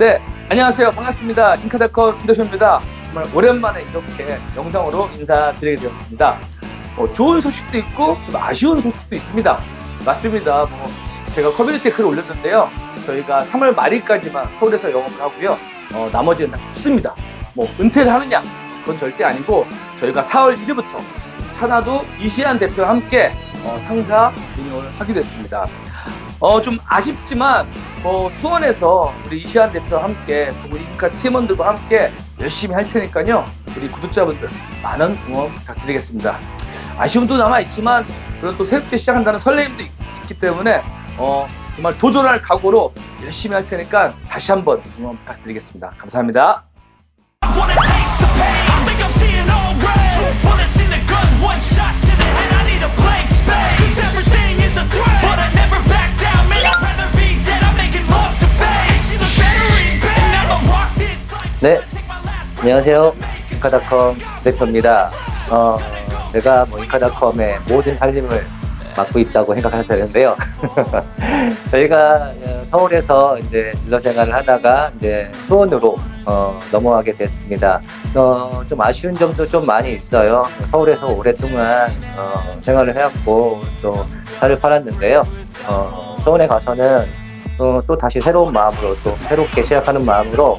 네, 안녕하세요. 반갑습니다. 인카닷컴 김도쇼입니다. 정말 오랜만에 이렇게 영상으로 인사드리게 되었습니다. 어, 좋은 소식도 있고 좀 아쉬운 소식도 있습니다. 맞습니다. 뭐 제가 커뮤니티에 글을 올렸는데요. 저희가 3월 말일까지만 서울에서 영업을 하고요. 어, 나머지는 다 없습니다. 뭐 은퇴를 하느냐? 그건 절대 아니고 저희가 4월 1일부터 하나도 이시안 대표와 함께 어, 상사 운영을 하게 됐습니다. 어, 좀 아쉽지만 뭐 수원에서 우리 이시안 대표와 함께 또 우리 인카 팀원들과 함께 열심히 할 테니까요. 우리 구독자분들 많은 응원 부탁드리겠습니다. 아쉬움도 남아 있지만 그리고 또 새롭게 시작한다는 설레임도 있, 기 때문에 어, 정말 도전할 각오로 열심히 할 테니까 다시 한번 응원 부탁드리겠습니다. 감사합니다. shot 네. 안녕하세요. 인카닷컴 대표입니다. 어, 제가 뭐 인카닷컴의 모든 살림을 맡고 있다고 생각하셨는데요. 저희가 어, 서울에서 이제 딜러 생활을 하다가 이제 수원으로 어, 넘어가게 됐습니다. 어, 좀 아쉬운 점도 좀 많이 있어요. 서울에서 오랫동안 어, 생활을 해왔고 또 차를 팔았는데요. 어, 수원에 가서는 또, 또 다시 새로운 마음으로 또 새롭게 시작하는 마음으로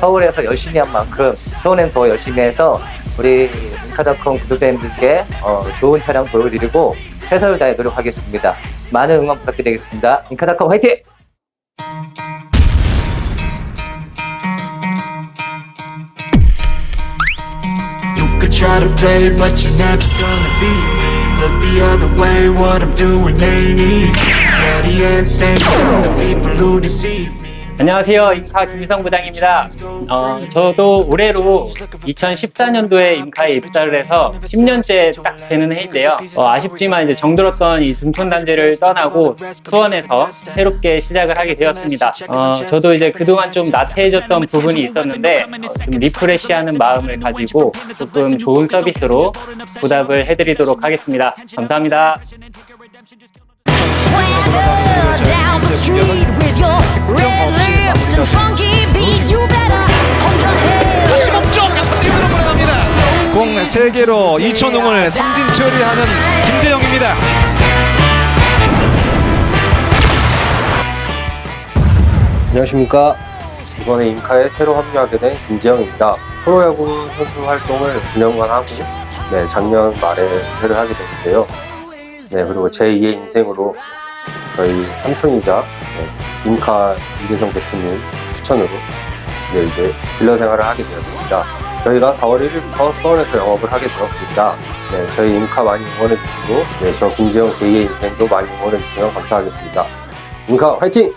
서울에서 열심히 한 만큼 수원엔 더 열심히 해서 우리 인카닷컴 구독자님들께 어, 좋은 차량 보여드리고 최선을 다해 노력하겠습니다. 많은 응원 부탁드리겠습니다. 인카닷컴 화이팅! 안녕하세요. 인카 김성 부장입니다. 어, 저도 올해로 2014년도에 인카에 입사를 해서 10년째 딱 되는 해인데요. 어, 아쉽지만 이제 정들었던 이 등촌단지를 떠나고 수원에서 새롭게 시작을 하게 되었습니다. 어, 저도 이제 그동안 좀 나태해졌던 부분이 있었는데 어, 좀 리프레시하는 마음을 가지고 조금 좋은 서비스로 보답을 해드리도록 하겠습니다. 감사합니다. 공 3개로 2천웅을 삼진 처리하는 김재영입니다. 안녕하십니까. 이번에 인카에 새로 합류하게 된 김지영입니다. 프로야구 선수 활동을 9년간 하고, 네, 작년 말에 은퇴를 하게 됐는데요. 네, 그리고 제2의 인생으로 저희 삼촌이자 네, 인카 이재성 대표님 추천으로 네, 이제 딜러 생활을 하게 되었습니다. 저희가 4월 1일부터 수원에서 영업을 하게 되었습니다. 네, 저희 인카 많이 응원해주시고, 네, 저 김지영 제2의 인생도 많이 응원해주시면 감사하겠습니다. 인카 화이팅!